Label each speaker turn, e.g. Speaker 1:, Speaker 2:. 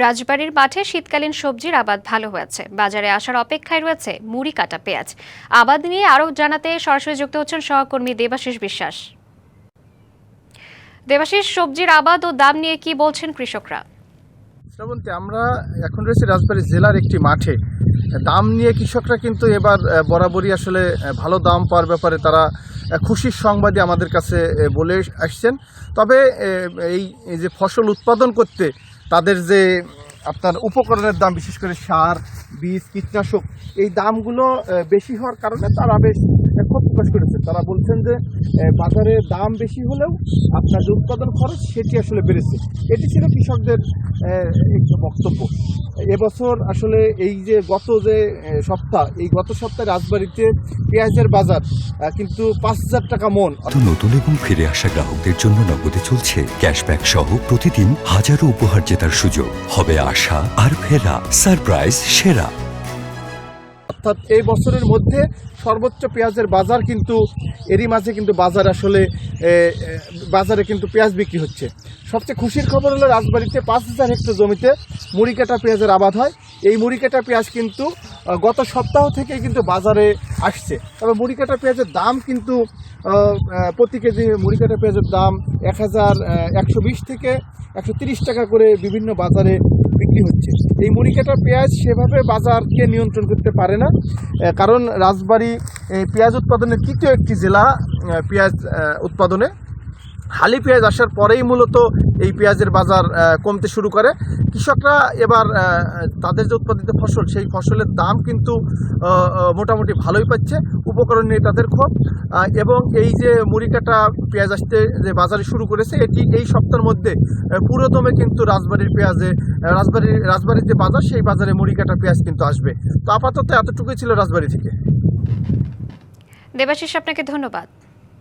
Speaker 1: রাজবাড়ির মাঠে শীতকালীন সবজির আবাদ ভালো হয়েছে। বাজারে আসার অপেক্ষায় রয়েছে মুড়ি কাটা পেঁয়াজ। আবাদ নিয়ে আরও জানাতে সরাসরি যুক্ত হচ্ছেন সহকর্মী দেবাশিস বিশ্বাস। দেবাশিস, সবজির আবাদ ও দাম নিয়ে কি বলছেন কৃষকরা?
Speaker 2: শ্রাবন্তী, আমরা এখন রয়েছি রাজবাড়ী জেলার একটি মাঠে। দাম নিয়ে কৃষকরা কিন্তু এবার বরাবরই আসলে ভালো দাম পাওয়ার ব্যাপারে তারা খুশির সংবাদই আমাদের কাছে বলে আসছেন। তবে এই যে ফসল উৎপাদন করতে তাদের যে আপনার উপকরণের দাম, বিশেষ করে সার, বীজ, কীটনাশক, এই দামগুলো বেশি হওয়ার কারণে তারা বেশ ক্ষোভ প্রকাশ করেছে। তারা বলছেন যে বাজারে দাম বেশি হলেও আপনার যে উৎপাদন খরচ, সেটি আসলে বেড়েছে। এটি ছিল কৃষকদের একটি বক্তব্য। এবছর আসলে এই যে গত যে সপ্তাহ, এই গত সপ্তাহে রাজবাড়িতে পেঁয়াজের বাজার কিন্তু পাঁচ হাজার টাকা মন।
Speaker 3: নতুন এবং ফিরে আসা গ্রাহকদের জন্য নগদে চলছে ক্যাশব্যাক সহ প্রতিদিন হাজারো উপহার জেতার সুযোগ। হবে আশা আর ফেরা, সারপ্রাইজ, সেরা।
Speaker 2: অর্থাৎ এই বছরের মধ্যে সর্বোচ্চ পেঁয়াজের বাজার কিন্তু, এরই মাঝে কিন্তু বাজার আসলে বাজারে কিন্তু পেঁয়াজ বিক্রি হচ্ছে। সবচেয়ে খুশির খবর হলো রাজবাড়িতে পাঁচ হাজার হেক্টর জমিতে মুড়ি কাটা পেঁয়াজের আবাদ হয়। এই মুড়ি কাটা পেঁয়াজ কিন্তু গত সপ্তাহ থেকেই কিন্তু বাজারে আসছে। তবে মুড়ি কাটা পেঁয়াজের দাম কিন্তু প্রতি কেজি মুড়ি কাটা পেঁয়াজের দাম এক হাজার একশো বিশ থেকে একশো তিরিশ টাকা করে বিভিন্ন বাজারে বিক্রি হচ্ছে? এই মুড়ি কাটা পেঁয়াজ সেভাবে বাজারকে নিয়ন্ত্রণ করতে পারে না। কারণ রাজবাড়ি পেঁয়াজ উৎপাদনের তৃতীয় একটি জেলা পেঁয়াজ উৎপাদনে হালি পেঁয়াজ আসার পরেই মূলত এই পেঁয়াজের বাজার কমতে শুরু করে। কৃষকরা এবার তাদের যে উৎপাদিত ফসল, সেই ফসলের দাম কিন্তু মোটামুটি ভালোই পাচ্ছে। উপকরণ নিয়ে তাদের ক্ষোভ। এবং এই যে মুড়ি কাটা পেঁয়াজ আসতে যে বাজারে শুরু করেছে, এটি এই সপ্তাহের মধ্যে পুরোদমে কিন্তু রাজবাড়ির পেঁয়াজে রাজবাড়ির রাজবাড়ির যে বাজার, সেই বাজারে মুড়ি কাটা পেঁয়াজ কিন্তু আসবে। তো আপাতত এতটুকুই ছিল রাজবাড়ি থেকে।
Speaker 1: দেবাশিস, আপনাকে ধন্যবাদ।